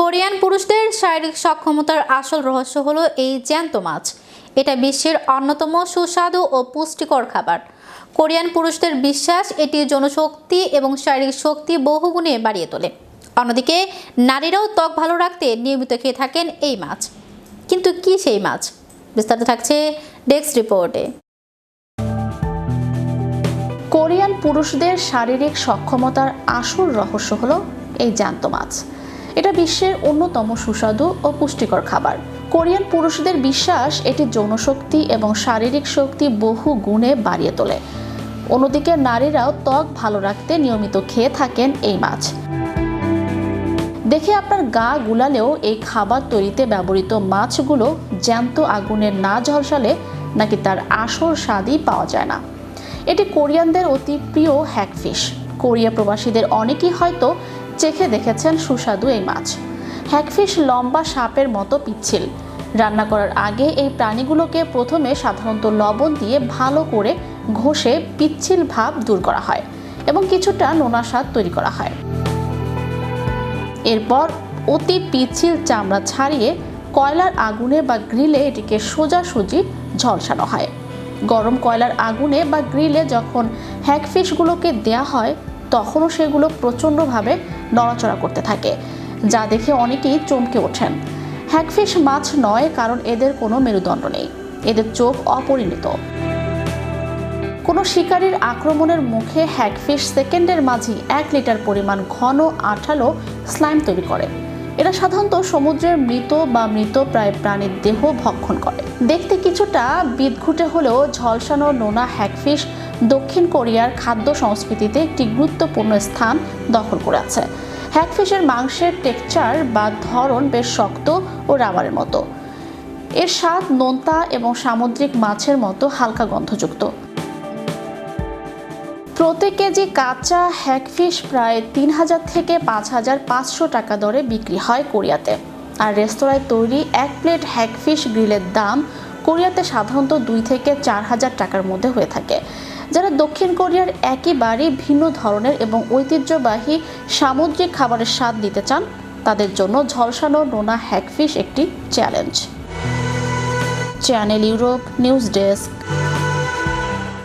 Korean পুরুষদের শারীরিক সক্ষমতার আসল রহস্য হলো এই জ্যান্ত মাছ। এটা বিশ্বের অন্যতম সুস্বাদু ও পুষ্টিকর খাবার। কোরিয়ান পুরুষদের বিশ্বাস এটি জনশক্তি এবং শারীরিক শক্তি বহুগুণে বাড়িয়ে তোলে। অন্যদিকে, নারীরাও ত্বক ভালো রাখতে নিয়মিত খেয়ে থাকেন এই মাছ। কিন্তু কি সেই মাছ? বিস্তারিত থাকছে ডেস্ক রিপোর্টে। কোরিয়ান পুরুষদের শারীরিক সক্ষমতার আসল রহস্য হলো এই জ্যান্ত মাছ। এটা বিশ্বের অন্যতম সুস্বাদু ও পুষ্টিকর খাবার। কোরিয়ান পুরুষদের বিশ্বাস এটি যৌনশক্তি এবং শারীরিক শক্তি বহু গুণে বাড়িয়ে তোলে। অন্যদিকে নারীরাও ত্বক ভালো রাখতে নিয়মিত খেয়ে থাকেন এই মাছ। দেখে আপনার গা গুলালেও এই খাবার তৈরিতে ব্যবহৃত মাছগুলো জ্যান্ত আগুনে না ঝলসালে নাকি তার আসল স্বাদই পাওয়া যায় না। এটি কোরিয়ানদের অতি প্রিয় হ্যাকফিশ। কোরিয়া প্রবাসীদের অনেকেই হয়তো চেখে দেখেছেন সুস্বাদু এই মাছ। হ্যাকফিশ লম্বা সাপের মতো পিচ্ছিল। রান্না করার আগে এই প্রাণীগুলোকে প্রথমে সাধারণত লবণ দিয়ে ভালো করে ঘষে পিচ্ছিল ভাব দূর করা হয় এবং কিছুটা নোনা স্বাদ তৈরি করা হয়। এরপর অতি পিচ্ছিল চামড়া ছাড়িয়ে কয়লার আগুনে বা গ্রিলে এটিকে সোজাসুজি ঝলসানো হয়। গরম কয়লার আগুনে বা গ্রিলে যখন হ্যাকফিশগুলোকে দেয়া হয় তখনও সেগুলো প্রচণ্ডভাবে নড়াচড়া করতে থাকে, যা দেখে অনেকেই চমকে ওঠেন। হ্যাকফিশ মাছ নয়, কারণ এদের কোনো মেরুদণ্ড নেই। এদের চোখ অপরিণত। কোনো শিকারীর আক্রমণের মুখে হ্যাকফিশ সেকেন্ডের মাঝেই এক লিটার পরিমাণ ঘন আঠালো স্লাইম তৈরি করে। এরা সাধারণত সমুদ্রের মৃত বা মৃত প্রায় প্রাণীর দেহ ভক্ষণ করে। দেখতে কিছুটা বিদঘুটে হলেও ঝলসানো নোনা হ্যাকফিশ দক্ষিণ কোরিয়ার খাদ্য সংস্কৃতিতে একটি গুরুত্বপূর্ণ স্থান দখল করে আছে হ্যাকফিশের মাংসের টেকচার বা ধরন বেশ শক্ত ও রাবারের মতো। এর স্বাদ নোনতা এবং সামুদ্রিক মাছের মতো হালকা গন্ধযুক্ত। প্রতি কেজি কাঁচা হ্যাকফিশ প্রায় তিন হাজার থেকে পাঁচ হাজার পাঁচশো টাকা দরে বিক্রি হয় কোরিয়াতে। আর রেস্তোরাঁয় তৈরি এক প্লেট হ্যাকফিশ গ্রিলের দাম কোরিয়াতে সাধারণত দুই থেকে চার হাজার টাকার মধ্যে হয়ে থাকে। যারা দক্ষিণ কোরিয়ার একেবারে ভিন্ন ধরনের এবং ঐতিহ্যবাহী সামুদ্রিক খাবারের স্বাদ দিতে চান, তাদের জন্য ঝলসানো নোনা হ্যাকফিশ একটি challenge. Channel Europe news desk.